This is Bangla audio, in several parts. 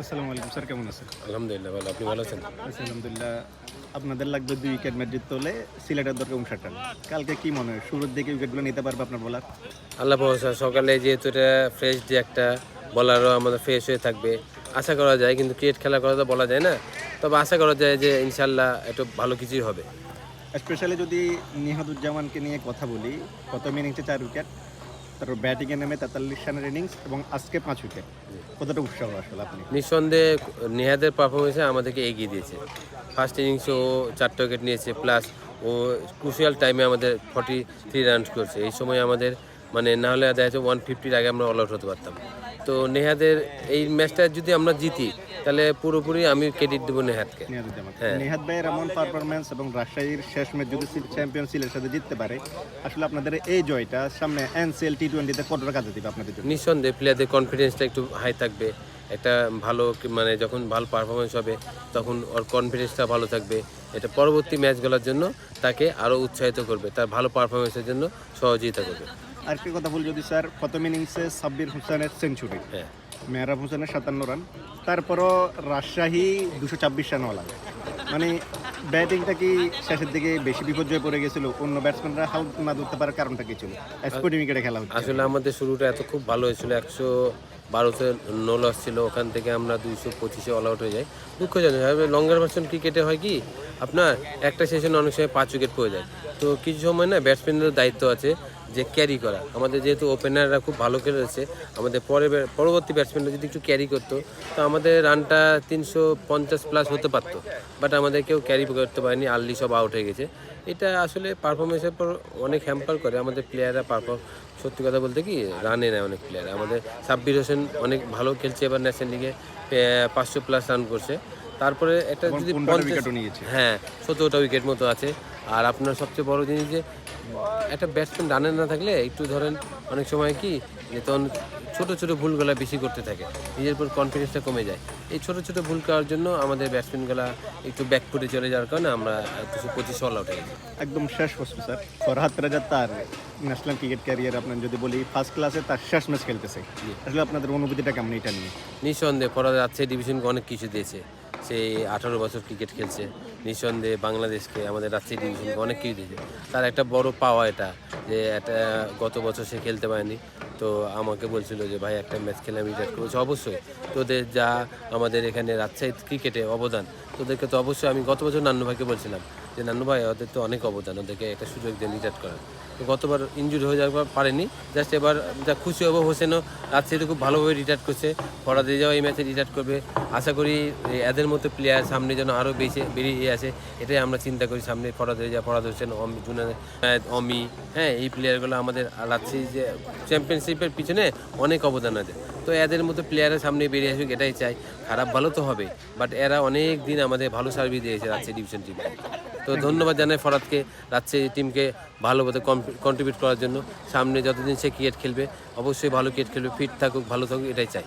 আসসালামু আলাইকুম স্যার কেমন আছেন? আলহামদুলিল্লাহ ভালো। আপনি ভালো আছেন? আলহামদুলিল্লাহ আপনাদের লাগবে দুই উইকেট ম্যাচ জিততে হলে সিলেটের দরকার উনষাট রান কালকে কি মনে হয়? শুরুর দিকে উইকেটগুলো নিতে পারবে আপনার বলার আল্লাহ ভরসা সকালে যেহেতু এটা ফ্রেশ যে একটা বলারও আমাদের ফ্রেশ হয়ে থাকবে আশা করা যায় কিন্তু ক্রিকেট খেলা করা তো বলা যায় না। তবে আশা করা যায় যে ইনশাল্লাহ একটু ভালো কিছুই হবে। স্পেশালি যদি নিহাদুজ্জামানকে নিয়ে কথা বলি কত ইনিংসে চার উইকেট তারপর ব্যাটিংয়ে নেমে তেতাল্লিশ রানের ইনিংস এবং আজকে পাঁচ উইকেট। কতটা উৎসাহ আসলে আপনি? নিঃসন্দেহে নেহাদের পারফরমেন্সে আমাদেরকে এগিয়ে দিয়েছে। ফার্স্ট ইনিংসে ও চারটে উইকেট নিয়েছে প্লাস ও ক্রুশিয়াল টাইমে আমাদের ফর্টি থ্রি রান করছে। এই সময় আমাদের মানে না হলে দেখা যাচ্ছে ওয়ান ফিফটির আগে আমরা অল আউট হতে পারতাম। তো নেহাদের এই ম্যাচটা যদি আমরা জিতি তাহলে পুরোপুরি আমি ক্রেডিট দেবো নেহাদকে। নেহাদ হ্যাঁ। ভাইয়ের এমন পারফরমেন্স এবং রাজশাহীর শেষ ম্যাচ যদি চ্যাম্পিয়ন সিলের সাথে জিততে পারে আসলে আপনাদের এই জয়টা সামনে এনসিএল টি টোয়েন্টিতে কতটা কাজে দিবে আপনাদের জন্য? নিঃসন্দেহে প্লেয়ারদের কনফিডেন্সটা একটু হাই থাকবে। একটা ভালো মানে যখন ভালো পারফরমেন্স হবে তখন ওর কনফিডেন্সটা ভালো থাকবে। এটা পরবর্তী ম্যাচগুলোর জন্য তাকে আরও উৎসাহিত করবে। তার ভালো পারফরমেন্সের জন্য সহযোগিতা করবে। আরেকটি কথা বলি যদি স্যার প্রথম ইনিংসে সাব্বির হোসেনের সেঞ্চুরি হ্যাঁ। মেহরাব হোসেনের সাতান্ন রান তারপরও রাজশাহী দুশো ছাব্বিশ রানও লাগে মানে ব্যাটিংটা কি শেষের দিকে বেশি বিপর্যয়ে পড়ে গেছিল অন্য ব্যাটসম্যানরা হাল না ধরতে পারার কারণটা কি ছিল? স্পোর্টিং উইকেটে খেলা হচ্ছে। আসলে আমাদের শুরুটা এত খুব ভালো হয়েছিল একশো বারোতে নো লস ছিল ওখান থেকে আমরা দুইশো পঁচিশে অল আউট হয়ে যাই। দুঃখজনক লঙ্গার ভার্সন ক্রিকেটে হয় কি আপনার একটা সেশনে অনেক সময় পাঁচ উইকেট পড়ে যায়। তো কিছু সময় না ব্যাটসম্যানের দায়িত্ব আছে যে ক্যারি করা। আমাদের যেহেতু ওপেনাররা খুব ভালো খেলেছে, আমাদের পরে পরবর্তী ব্যাটসম্যানরা যদি একটু ক্যারি করতো, তো আমাদের রানটা তিনশো পঞ্চাশ প্লাস হতে পারতো। বাট আমাদের কেউ ক্যারি করতে পারেনি আর্লি সব আউট হয়ে গেছে। এটা আসলে পারফরমেন্সের পর অনেক হ্যাম্পার করে। আমাদের প্লেয়াররা পারফর্ম সত্যি কথা বলতে কি রানে নেয় অনেক প্লেয়ার আমাদের সাব্বির হোসেন অনেক ভালো খেলছে এবার ন্যাশনাল লিগে পাঁচশো প্লাস রান করছে। তারপরে একটা এবং যদি হ্যাঁ সতেরোটা উইকেট মতো আছে। আর আপনার সবচেয়ে বড় জিনিস যে একটা ব্যাটসম্যান রানে না থাকলে একটু ধরেন অনেক সময় কি যে তখন ছোটো ছোটো ভুলগুলা বেশি করতে থাকে নিজের উপর কনফিডেন্সটা কমে যায়। এই ছোটো ছোটো ভুল করার জন্য আমাদের ব্যাটসম্যানগুলা একটু ব্যাক ফুটে চলে যাওয়ার কারণে আমরা কিছু পঁচিশ অল আউট হয়ে একদম শেষ প্রশ্ন স্যার। ফরহাদ রাজা তার ন্যাশনাল ক্রিকেট ক্যারিয়ার আপনার যদি বলি ফার্স্ট ক্লাসে তার শেষ ম্যাচ খেলতেছে। আসলে আপনাদের অনুভূতিটা কেমন এটা নিয়ে? নিঃসন্দেহে ফরাদ রাজশাহী ডিভিশনকে অনেক কিছু দিয়েছে। সেই আঠারো বছর ক্রিকেট খেলছে, নিঃসন্দেহে বাংলাদেশকে আমাদের রাজশাহী ডিভিশনকে অনেক কিছু দিয়েছে। তার একটা বড় পাওয়া এটা, যে একটা, গত বছর সে খেলতে পারেনি। তো আমাকে বলছিল যে, ভাই, একটা ম্যাচ খেলে আমি রিটায়ার করেছি অবশ্যই, তোদের যা আমাদের এখানে রাজশাহী ক্রিকেটে অবদান, তোদেরকে তো অবশ্যই আমি গত বছর নান্নু ভাইকে বলছিলাম যে নানু ভাই ওদের তো অনেক অবদান ওদেরকে একটা সুযোগ দিয়ে রিটায়ার করার তো গতবার ইনজুরি হয়ে যাওয়ার পর পারেনি। জাস্ট এবার যা খুশি হব হোসেনও রাজশাহীতে খুব ভালোভাবে রিটায়ার করছে। ফরা দিয়ে যাওয়া এই ম্যাচে রিটায়ার করবে। আশা করি এদের মতো প্লেয়ার সামনে যেন আরও বেশি বেরিয়ে আসে এটাই আমরা চিন্তা করি সামনে ফরাদে যা ফরাদ হোসেন অমি আহমেদ, অমি হ্যাঁ এই প্লেয়ারগুলো আমাদের রাজশাহী যে চ্যাম্পিয়নশিপের পিছনে অনেক অবদান আছে। তো এদের মতো প্লেয়ারের সামনে বেরিয়ে আসুক এটাই চাই। খারাপ ভালো তো হবে বাট এরা অনেক দিন আমাদের ভালো সার্ভিস দিয়েছে রাজশাহী ডিভিশন টিমকে তো ধন্যবাদ জানাই ফরাদকে রাজশাহী টিমকে ভালোভাবে কন্ট্রিবিউট করার জন্য। সামনে যতদিন সে ক্রিকেট খেলবে অবশ্যই ভালো ক্রিকেট খেলবে ফিট থাকুক ভালো থাকুক এটাই চাই।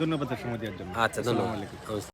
ধন্যবাদ সময় দেওয়ার জন্য। আচ্ছা ধন্যবাদ।